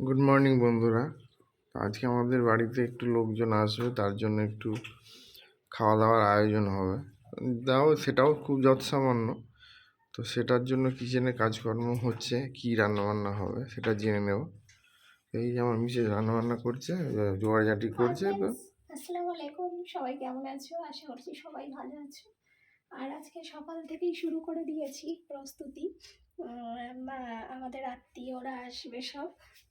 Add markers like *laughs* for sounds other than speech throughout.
Good morning বন্ধুরা। আজকে আমাদের বাড়িতে একটু লোকজন আসবে তার জন্য একটু খাওয়া দাওয়ার আয়োজন হবে। দাও সেটাও খুব যৎসামান্য। তো সেটার জন্য কিচেনে কাজকর্ম হচ্ছে কী রান্নাবান্না হবে সেটা জেনে নেব। এই যে আমার মিসেস রান্নাবান্না করছে জোগাড়জাটি করছে তো আসসালামু আলাইকুম। সবাই কেমন আছো? আশা করছি সবাই ভালো আছো। আর আজকে সকাল থেকেই শুরু করে দিয়েছি প্রস্তুতি। আমাদের আত্মীয়রা আসবে সব।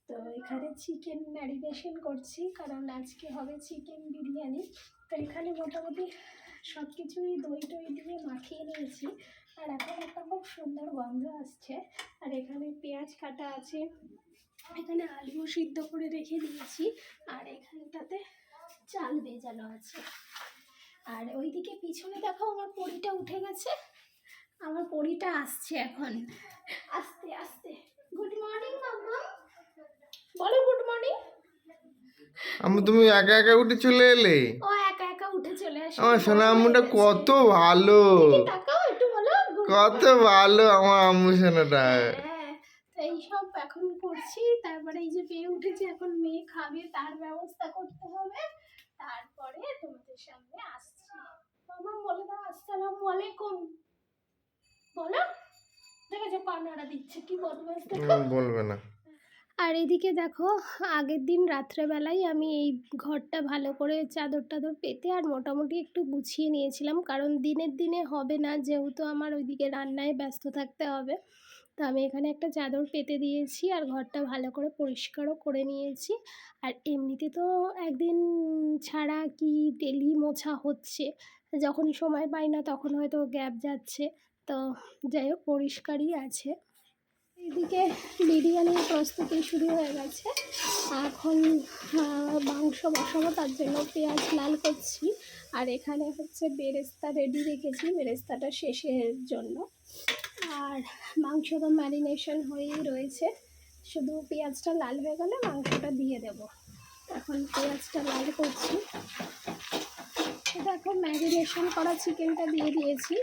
তো এখানে চিকেন ম্যারিনেশন করছি, কারণ আজকে হবে চিকেন বিরিয়ানি। তো এখানে মোটামুটি সব কিছুই দই টই দিয়ে মাখিয়ে নিয়েছি। আর এখন একটা খুব সুন্দর গন্ধ আসছে। আর এখানে পেঁয়াজ কাটা আছে। এখানে আলু সিদ্ধ করে রেখে দিয়েছি। আর এখানটাতে চাল ভেজানো আছে। আর ওইদিকে পিছনে দেখো আমার পরিটা উঠে গেছে। আমার পরিটা আসছে এখন। আস্তে আস্তে। Good morning mamma. বলো গুড মর্নিং আমি তুমি একা একা উঠে চলে এলে? ও একা একা উঠে চলে আসে। আমার সোনা আম্মুটা কত ভালো। তাকাও একটু বলো। কত ভালো আমার আম্মু সোনাটা হ্যাঁ এইসব এখন করছি। তারপরে এই যে মেয়ে উঠেছে এখন মেয়ে খাবে তার ব্যবস্থা করতে হবে। তারপরে তোমাদের সামনে আসছি। মামা বলে দাও আসসালামু আলাইকুম। বলো। দেখেছ দিচ্ছে কি বদমাস দেখো। বলবে না। আর এদিকে দেখো আগের দিন রাত্রেবেলায় আমি এই ঘরটা ভালো করে চাদর টাদর পেতে আর মোটামুটি একটু গুছিয়ে নিয়েছিলাম কারণ দিনের দিনে হবে না যেহেতু আমার ওইদিকে রান্নায় ব্যস্ত থাকতে হবে। তো আমি এখানে একটা চাদর পেতে দিয়েছি আর ঘরটা ভালো করে পরিষ্কারও করে নিয়েছি। আর এমনিতে তো একদিন ছাড়া কি ডেলি মোছা হচ্ছে যখন সময় পাই না তখন হয়তো গ্যাপ যাচ্ছে। তো যাই হোক, পরিষ্কারই আছে। এদিকে বিরিয়ানির প্রস্তুতি শুরু হয়ে গেছে। এখন মাংস বসাবো, তার জন্য পেঁয়াজ লাল করছি। আর এখানে হচ্ছে বেরেস্তা রেডি রেখেছি, বেরেস্তাটা শেষের জন্য। আর মাংস তো ম্যারিনেশন হয়েই রয়েছে। শুধু পেঁয়াজটা লাল হয়ে গেলে মাংসটা দিয়ে দেব। এখন পেঁয়াজটা লাল করছি। দেখো ম্যারিনেশন করা চিকেনটা দিয়ে দিয়েছি।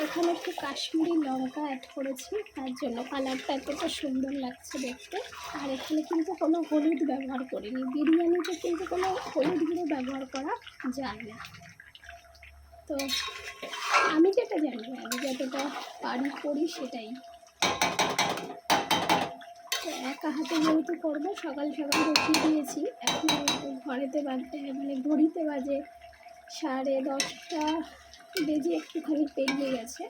এখানে একটু কাশ্মীরি লঙ্কা অ্যাড করেছি, তার জন্য কালারটা এতটা সুন্দর লাগছে দেখতে। আর এখানে কিন্তু কোনো হলুদ ব্যবহার করিনি। বিরিয়ানিতে কিন্তু কোনো হলুদ গুঁড়ো ব্যবহার করা যায় না। তো আমি যেটা জানি, আমি যতটা পারি করি সেটাই। একা হাতে যেহেতু করব, সকাল সকাল উঠিয়ে দিয়েছি। এখন ঘরেতে বাজে মানে ঘড়িতে বাজে সাড়ে দশটা বেজে একটুখানি পেরিয়ে গেছে।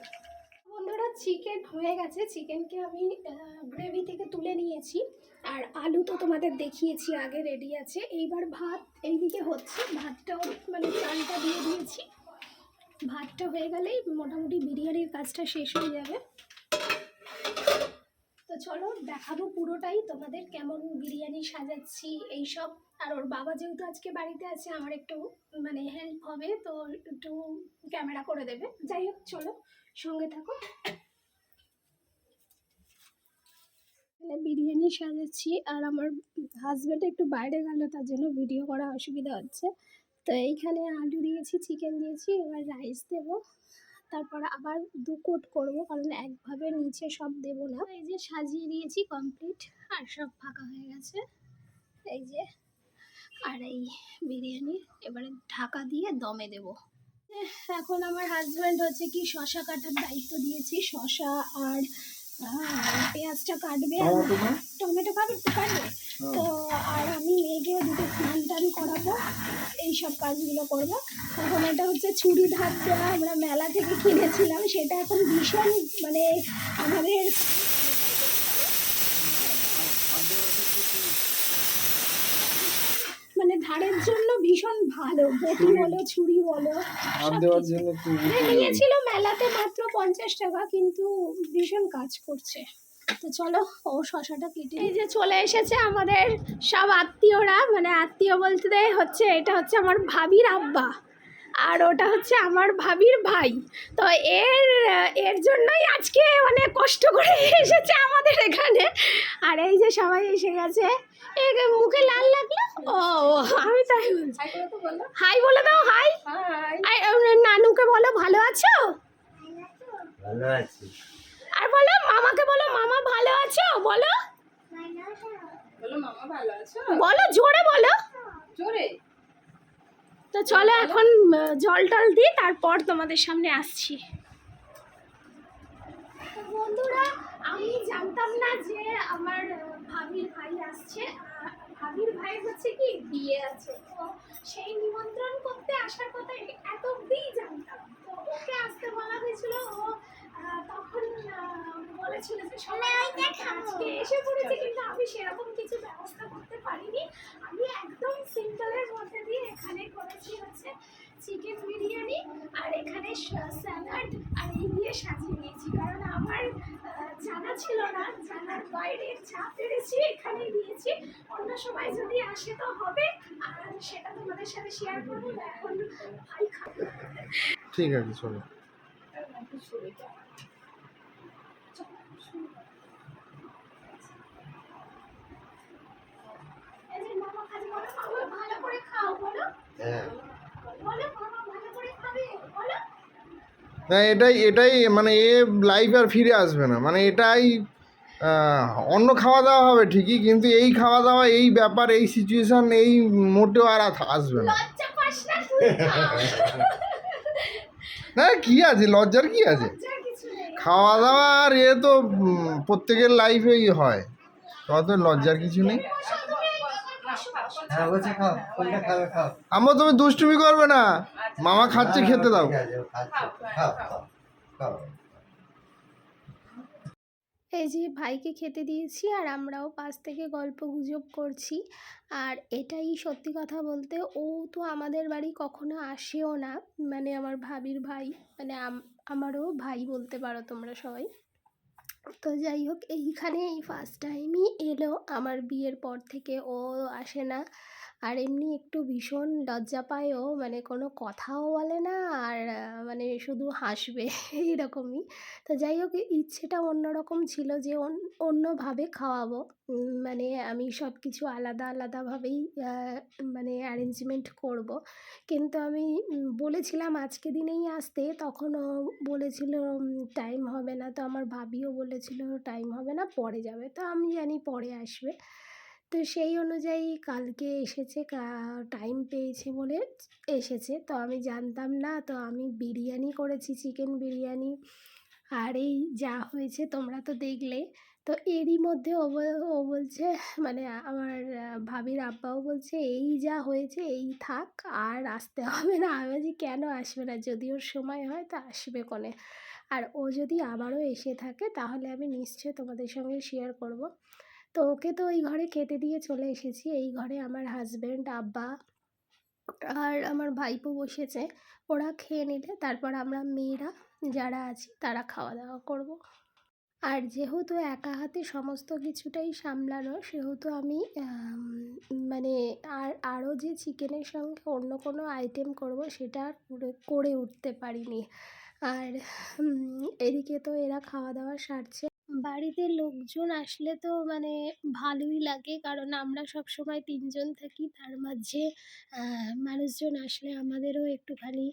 বন্ধুরা চিকেন হয়ে গেছে। চিকেনকে আমি গ্রেভি থেকে তুলে নিয়েছি। আর আলু তো তোমাদের দেখিয়েছি, আগে রেডি আছে। এইবার ভাত এইদিকে হচ্ছে। ভাতটাও মানে চালটা দিয়ে দিয়েছি। ভাতটা হয়ে গেলেই মোটামুটি বিরিয়ানির কাজটা শেষ হয়ে যাবে। তো চলো, দেখাবো পুরোটাই। তোমাদের কেমন বিরিয়ানি সাজাচ্ছি, এইসব। আর ওর বাবা যেহেতু আজকে বাড়িতে আছে, আমার একটু মানে হেল্প হবে, তো একটু ক্যামেরা করে দেবে। যাই হোক, চলো, সঙ্গে থাকো। বিরিয়ানি সাজাচ্ছি, আর আমার হাজব্যান্ড একটু বাইরে গেল, তার জন্য ভিডিও করা অসুবিধা হচ্ছে। তো এইখানে আলু দিয়েছি চিকেন দিয়েছি, এবার রাইস দেবো। তারপর আবার দু কোট করব, কারণ একভাবে নিচে সব দেবো না। এই যে সাজিয়ে দিয়েছি কমপ্লিট আর সব ফাঁকা হয়ে গেছে। এই যে আর এই বিরিয়ানি এবারে ঢাকা দিয়ে দমে দেব। এখন আমার হাজব্যান্ড হচ্ছে কি শশা কাটার দায়িত্ব দিয়েছি। শশা আর পেঁয়াজটা কাটবে আর টমেটো কাটবে কাটবে তো আর আমি মেয়েকে দুটো স্নান টান করাবো। এইসব কাজগুলো করব। এখন এটা হচ্ছে চুড়ি ধার দেওয়া। আমরা মেলা থেকে কিনেছিলাম। সেটা এখন ভীষণ মানে আমাদের ধারের জন্য ভীষণ ভালো। বটি বলো ছুরি বলো নিয়েছিল মেলাতে মাত্র পঞ্চাশ টাকা কিন্তু ভীষণ কাজ করছে। তো চলো ও শশাটা কেটে এই যে চলে এসেছে আমাদের সব আত্মীয়রা। মানে আত্মীয় বলতে হচ্ছে এটা হচ্ছে আমার ভাবির আব্বা। আর ওটা হচ্ছে আমার ভাবির ভাই। তো এর এর জন্যই আজকে অনেক কষ্ট করে এসেছে আমাদের এখানে। আর এই যে সবাই এসে গেছে। এ মুখে লাল লাগল? ও আমি তাই বলছি। হাই বলে দাও হাই। নানুকে বলো ভালো আছো? ভালো আছি। আর বলো মামাকে বলো মামা ভালো আছো? বলো। বলো মামা ভালো আছো? বলো জোরে বলো। জোরে? তো চলো এখন জল টল দিই তারপর তোমাদের সামনে আসছি। বন্ধুরা আমি জানতাম না যে আমার ভাবির ভাই আসছে। ভাবির ভাই হচ্ছে কি বিয়ে আছে। তো সেই নিমন্ত্রণ করতে আসার কথা এত অব্দিই জানতাম। তো ওকে আসতে বলা হয়েছিল ও তখন বলেছিল যে সবাই আজকে এসে পড়েছে কিন্তু আমি সেরকম কিছু ব্যবস্থা করতে পারিনি। সিম্পলের মধ্যে দিয়ে এখানে করেছি হচ্ছে চিকেন বিরিয়ানি আর এখানে স্যালাড আর এই দিয়ে সাজিয়ে নিয়েছি। কারণ আমার জানা ছিল না জানার বাইরে যা পেরেছি এখানেই দিয়েছি। অন্য সময় যদি আসে তো হবে আর সেটা তোমাদের সাথে শেয়ার করব এখন ভাই খাবে। ঠিক আছে চলো এই যে মামা খালি বলো মামা ভালো করে খাও বলো হ্যাঁ বলো মামা ভালো করে খাবে বলো না এটাই এটাই মানে এ লাইফ আর ফিরে আসবে না। মানে এটাই অন্য খাওয়া দাওয়া হবে ঠিকই কিন্তু এই খাওয়া দাওয়া এই ব্যাপার এই সিচুয়েশন এই মোটেও আর আসবে না। *laughs* না কি আছে? লজ্জার কি আছে? খাওয়া দাওয়া আর এ তো প্রত্যেকের লাইফেই হয়। তত লজ্জার কিছু নেই। খাও আমার তুমি দুষ্টুমি করবে না। মামা খাচ্ছে না, না, খেতে দাও। খাচ্ছে। এই যে ভাইকে খেতে দিয়েছি আর আমরাও পাশ থেকে গল্প গুজব করছি। আর এটাই সত্যি কথা বলতে ও তো আমাদের বাড়ি কখনো আসেও না। মানে আমার ভাবির ভাই মানে আম- আমারও ভাই বলতে পারো তোমরা সবাই। তো যাই হোক এইখানে এই ফার্স্ট টাইমই এলো। আমার বিয়ের পর থেকে ও আসে না। আর এমনি একটু ভীষণ লজ্জা পায় ও মানে কোনো কথাও বলে না আর মানে শুধু হাসবে *laughs* এইরকমই তো যাই হোক, ইচ্ছেটা অন্যরকম ছিল যে অন- অন্যভাবে খাওয়াবো। মানে আমি সব কিছু আলাদা আলাদাভাবেই মানে অ্যারেঞ্জমেন্ট করব। কিন্তু আমি বলেছিলাম আজকে দিনেই আসতে তখন ও বলেছিল টাইম হবে না। তো আমার ভাবিও বলেছিল টাইম হবে না, পরে যাবে। তো আমি জানি পরে আসবে। তো সেই অনুযায়ী কালকে এসেছে টাইম পেয়েছে বলে এসেছে। তো আমি জানতাম না, তো আমি বিরিয়ানি করেছি চিকেন বিরিয়ানি। আর এই যা হয়েছে তোমরা তো দেখলে। তো এরই মধ্যে ও ও বলছে মানে আমার ভাবির আব্বাও বলছে, এই যা হয়েছে, এই থাক, আর আসতে হবে না। আমি বলছি, কেন আসবে না? যদি ওর সময় হয় তো আসবে কোনে। আর ও যদি আবারও এসে থাকে, তাহলে আমি নিশ্চয় তোমাদের সঙ্গে শেয়ার করব। তো ওকে তো ওই ঘরে খেতে দিয়ে চলে এসেছি। এই ঘরে আমার হাজব্যান্ড আব্বা আর আমার ভাইপো বসেছে। ওরা খেয়ে নিলে তারপর আমরা মেয়েরা যারা আছি তারা খাওয়া দাওয়া করব। আর যেহেতু একা হাতে সমস্ত কিছুটাই সামলানো, সেহেতু আমি মানে আর আরও যে চিকেনের সঙ্গে অন্য কোনো আইটেম করব সেটা আর করে- উঠতে পারিনি। আর এদিকে তো এরা খাওয়া দাওয়া সারছে। বাড়িতে লোকজন আসলে তো মানে ভালোই লাগে। কারণ আমরা সব সময় তিনজন থাকি, তার মাঝে মানুষজন আসলে আমাদেরও একটুখানি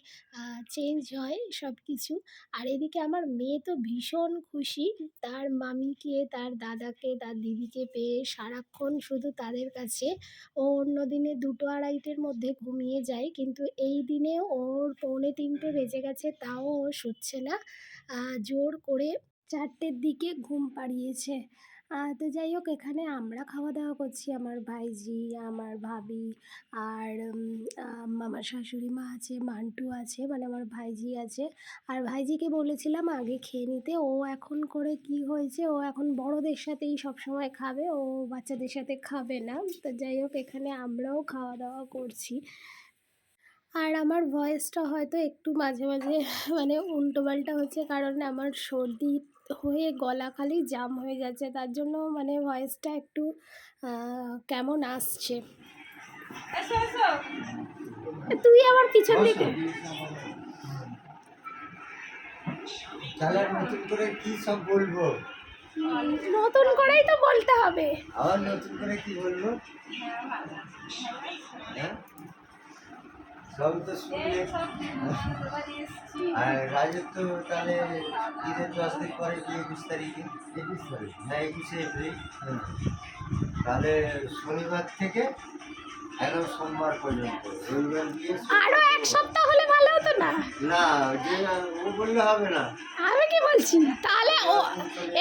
চেঞ্জ হয় সব কিছু আর এদিকে আমার মেয়ে তো ভীষণ খুশি। তার মামিকে, তার দাদাকে, তার দিদিকে পেয়ে সারাক্ষণ শুধু তাদের কাছে। ও অন্য দিনে দুটো আড়াইটের মধ্যে ঘুমিয়ে যায়। কিন্তু এই দিনে ওর পৌনে তিনটে বেজে গেছে, তাও ও শুচ্ছে না। জোর করে চারটের দিকে ঘুম পাড়িয়েছে। তো যাই হোক, এখানে আমরা খাওয়া দাওয়া করছি। আমার ভাইজি, আমার ভাবি আর আমার শাশুড়ি মা আছে, মান্টু আছে মানে আমার ভাইজি আছে। আর ভাইজিকে বলেছিলাম আগে খেয়ে নিতে। ও এখন করে কি হয়েছে? ও এখন বড়দের সাথেই সব সময় খাবে। ও বাচ্চাদের সাথে খাবে না। তো যাই হোক, এখানে আমরাও খাওয়া দাওয়া করছি। আর আমার ভয়েসটা হয়তো একটু মাঝে মাঝে মানে উল্টোপাল্টা হচ্ছে, কারণ আমার সর্দি হয়ে গলা খালি জাম হয়ে যাচ্ছে। তার জন্য মানে ভয়েসটা একটু কেমন আসছে? তুই আমার পিছন দিকে। নতুন করে কি সব বলব? নতুন করেই তো বলতে হবে। আবার নতুন করে কি বলব? হ্যাঁ? সব তো শুনলে আর রাজত্ব তাহলে ঈদের দশ দিন পরে কি একুশ তারিখে? একুশ তারিখ। হ্যাঁ একুশে এপ্রিল। তাহলে শনিবার থেকে একদম সোমবার পর্যন্ত। রবিবার দিয়ে আরও এক সপ্তাহ হলে ভালো হতো না? না যে ও বললে হবে না। আমি কি বলছি? তাহলে ও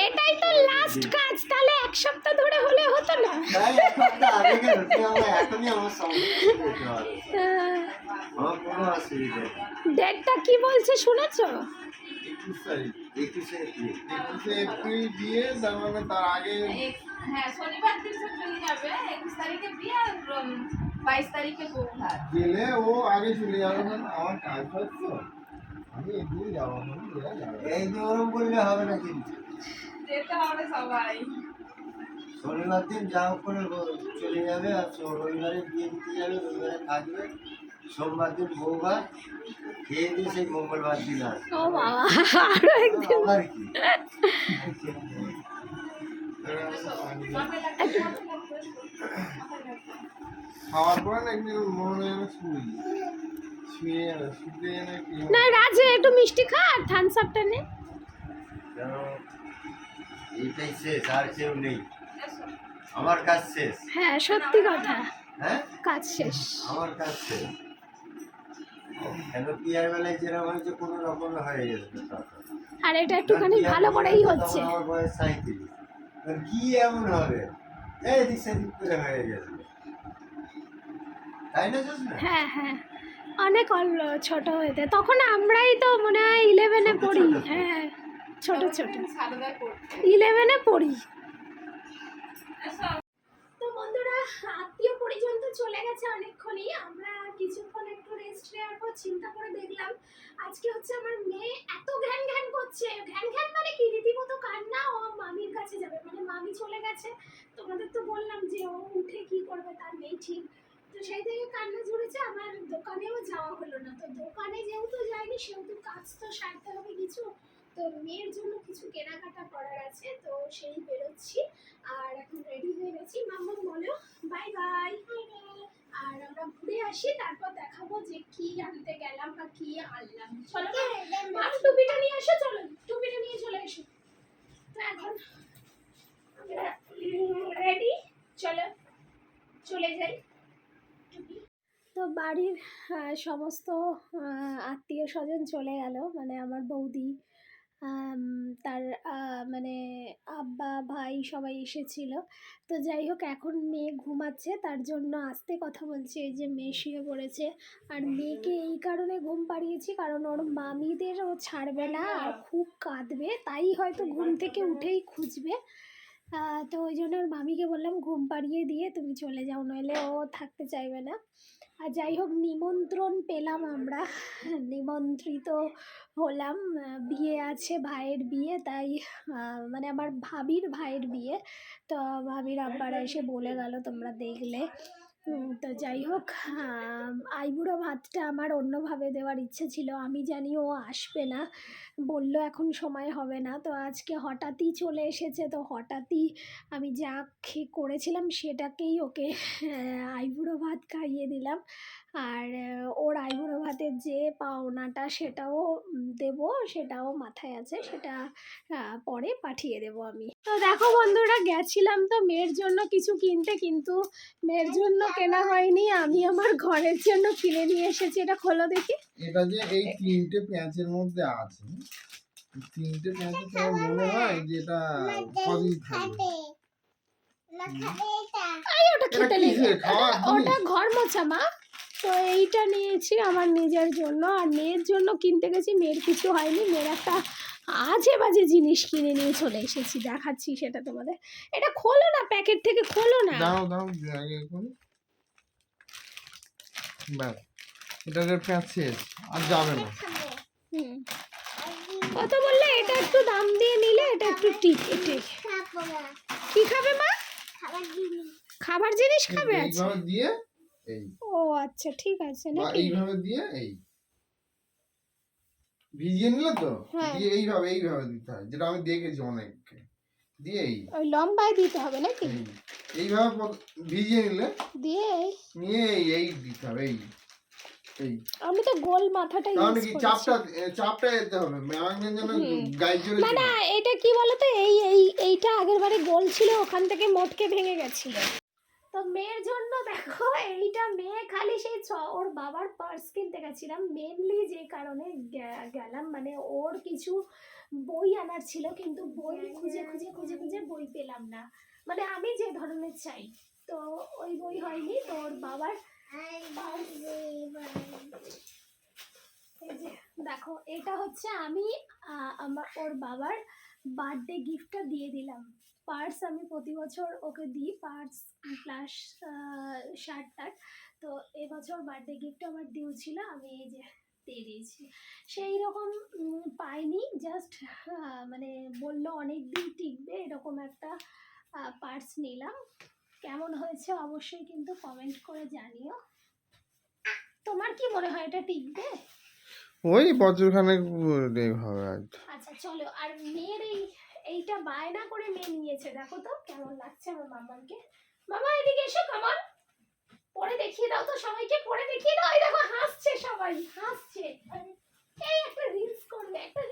এটাই তো লাস্ট কাজ। তাহলে এক সপ্তাহ ধরে হলে হতো না? তাই এক সপ্তাহ আগে গেল তুই আমার এখনই আমার সঙ্গে যেতে হবে। আহ, আমার কোনো অসুবিধা ডেটটা কি বলছে শুনেছো? একুশে এপ্রিল। একুশে তার মানে তার আগে হ্যাঁ শনিবার দিন চলে যাবে। একুশ তারিখে বিয়ে বাইশ তারিখে গেলে ও আগে চলে যাবে আমার কাজ তো আমি এদিন যাব এই যে ওরম বললে হবে না কিন্তু। যেতে হবে সবাই। শনিবার দিন যা হোক করে চলে যাবে আর রবিবারে বিয়ে দিতে যাবে রবিবারে থাকবে। সোমবার দিন বউবার খেয়ে দিয়ে সেই মঙ্গলবার দিন আসবে। আবার কি? খাওয়ার পরে না একদিন মনে হয় শুই। শুয়ে শুতে না রাজে একটু মিষ্টি খা আর থামস আপটা নে। এইটাই শেষ আর কেউ নেই। আমার কাজ শেষ। হ্যাঁ সত্যি কথা। হ্যাঁ? কাজ শেষ। আমার কাজ শেষ। কেন বিয়ের বেলায় যেরকম হয়েছে কোনো রকমে হয়ে গেছে আর এটা একটুখানি ভালো করেই হচ্ছে। আমার বয়স কি এমন হবে? এই দিক সেদিক করে হয়ে গেছে। তাই না? হ্যাঁ হ্যাঁ। অনেক অল- ছোট হয়েছে। তখন আমরাই তো মনে হয় ইলেভেনে পড়ি। হ্যাঁ ছোট ছোট। ইলেভেনে পড়ি। তো বন্ধুরা আত্মীয় পরিজন তো চলে গেছে অনেকক্ষণই। আমরা কিছুক্ষণ একটু রেস্ট নেওয়ার পর চিন্তা করে দেখলাম আজকে হচ্ছে আমার মেয়ে এত ঘ্যান ঘ্যান করছে। ঘ্যান ঘ্যান মানে কি? রীতিমতো কান্না ও মামির কাছে যাবে মানে মামি চলে গেছে তোমাদের তো বললাম যে ও উঠে কি করবে তার নেই ঠিক। তো সেই থেকে কান্না জুড়েছে আমার দোকানেও যাওয়া হলো না। তো দোকানে যেহেতু যাইনি সেহেতু কাজ তো সারতে হবে কিছু। তো মেয়ের জন্য কিছু কেনাকাটা করার আছে তো সেই বেরোচ্ছি। আর এখন রেডি হয়ে গেছি। মাম্মাম বলো বাই বাই। আর আমরা ঘুরে আসি তারপর দেখাবো যে কি আনতে গেলাম বা কি আনলাম। চলো টুপিটা নিয়ে এসো চলো টুপিটা নিয়ে চলে এসো। তো এখন আমরা রেডি চলো চলে যাই তো বাড়ির সমস্ত আত্মীয় স্বজন চলে গেল। মানে আমার বৌদি তার মানে আব্বা, ভাই সবাই এসেছিল। তো যাই হোক, এখন মেয়ে ঘুমাচ্ছে। তার জন্য আস্তে কথা বলছি, এই যে মেয়ে শুয়ে পড়েছে। আর মেয়েকে এই কারণে ঘুম পাড়িয়েছি, কারণ ওর মামিদের ও ছাড়বে না, আর খুব কাঁদবে। তাই হয়তো ঘুম থেকে উঠেই খুঁজবে। তো ওই জন্য ওর মামিকে বললাম, ঘুম পাড়িয়ে দিয়ে তুমি চলে যাও, নইলে ও থাকতে চাইবে না। আর যাই হোক, নিমন্ত্রণ পেলাম আমরা। নিমন্ত্রিত হলাম। বিয়ে আছে ভাইয়ের বিয়ে, তাই মানে আমার ভাবির ভাইয়ের বিয়ে। তো ভাবির আব্বারা এসে বলে গেল, তোমরা দেখলে। তো যাই হোক আইবুড়ো ভাতটা আমার অন্যভাবে দেওয়ার ইচ্ছে ছিল। আমি জানি ও আসবে না। বলল এখন সময় হবে না। তো আজকে হঠাৎই চলে এসেছে। তো হঠাৎই আমি যা করেছিলাম সেটাকেই ওকে আইবুড়ো ভাত খাইয়ে দিলাম। আর ওর আইবুড়ো ভাতের যে পাওনাটা সেটাও দেবো সেটাও মাথায় আছে সেটা পরে পাঠিয়ে দেবো আমি। তো দেখো বন্ধুরা গেছিলাম তো মেয়ের জন্য কিছু কিনতে কিন্তু মেয়ের জন্য কেনা হয়নি আমি আমার ঘরের জন্য কিনে নিয়ে এসেছি এটা খোলো দেখি। এটা যে এই তিনটে পেঁয়াজের মধ্যে আছে তিনটে পেঁয়াজে তোমার মনে হয় যে এটা কদিন থাকবে। আই ওটা খেতে নেই ওটা ঘর মোছা মা। তো এইটা নিয়েছি আমার নিজের জন্য। আর মেয়ের জন্য কিনতে গেছি মেয়ের কিছু হয়নি মেয়ের একটা আজে বাজে জিনিস কিনে নিয়ে চলে এসেছি দেখাচ্ছি সেটা তোমাদের। এটা খোলো না প্যাকেট থেকে খোলো না। দাও দাও আগে এখন। ব্যাস এটা যে পেঁয়াজ শেষ আর যাবে না। হুম। কত বললে? এটা একটু দাম দিয়ে নিলে এটা একটু টিক ঠিক কি খাবে মা? খাবার জিনিস খাবে এইভাবে দিয়ে এই। ও আচ্ছা ঠিক আছে নাকি? এইভাবে দিয়ে এই। ভিজিয়ে নিলে তো? হ্যাঁ। দিয়ে এইভাবে এইভাবে দিতে হয় যেটা আমি দেখেছি অনেককে। দিয়ে এই। ওই লম্বায় দিতে হবে নাকি? এইভাবে ভিজিয়ে নিলে দিয়ে নিয়ে এই এই দিতে হবে এই। এই। আমি তো গোল মাথাটা ইউজ কি চাপটা চাপটা যেতে হবে? ম্যাম যেন জোরে না না এটা কি বলতো? এই এই এইটা আগের বারে গোল ছিল ওখান থেকে মোটকে ভেঙে গেছিল। তো মেয়ের জন্য দেখো এইটা মেয়ে খালি সেই ছ ওর বাবার পার্স কিনতে গেছিলাম। মেনলি যে কারণে গেলাম মানে ওর কিছু বই আনার ছিল কিন্তু বই খুঁজে খুঁজে খুঁজে খুঁজে বই পেলাম না। মানে আমি যে ধরনের চাই তো ওই বই হয়নি তো ওর বাবার দেখো এটা হচ্ছে আমি আমার ওর বাবার বার্থডে গিফটটা দিয়ে দিলাম। পার্স আমি প্রতি বছর ওকে দিই পার্স প্লাস শার্ট টার্ট তো এবছর বার্থডে গিফট আমার ডিউ ছিল আমি এই যে দিয়ে দিয়েছি। সেই রকম পাইনি জাস্ট মানে বলল অনেক দিন টিকবে এরকম একটা পার্টস নিলাম। কেমন হয়েছে অবশ্যই কিন্তু কমেন্ট করে জানিও। তোমার কি মনে হয় এটা টিকবে? ওই বছরখানেক হবে আচ্ছা চলো আর মেয়ের এই এইটা বায়না করে মেয়ে নিয়েছে, দেখো তো কেমন লাগছে আমার মামাকে মামা এদিকে এসো কেমন পরে দেখিয়ে দাও তো সবাইকে, পরে দেখিয়ে দাও। এই দেখো, হাসছে সবাই, হাসছে। এই একটা রিলস করবে, একটা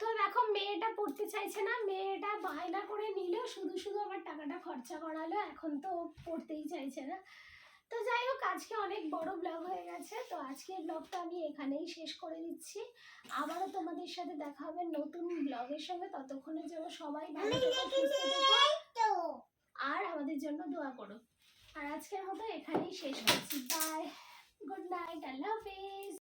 তো দেখো, মেয়েটা পড়তে চাইছে না, মেয়েটা বায়না করে নিল, শুধু শুধু আমার টাকাটা খরচা করালো, এখন তো পড়তেই চাইছে না। তো যাই হোক আজকে অনেক বড় ব্লগ হয়ে গেছে। তো আজকের ব্লগটা আমি এখানেই শেষ করে দিচ্ছি। আবারও তোমাদের সাথে দেখা হবে নতুন ব্লগের সঙ্গে। ততক্ষণের জন্য সবাই ভালো আর আমাদের জন্য দোয়া করো। আর আজকের মতো এখানেই শেষ করছি। বাই গুড নাইট আল্লাহ হাফিজ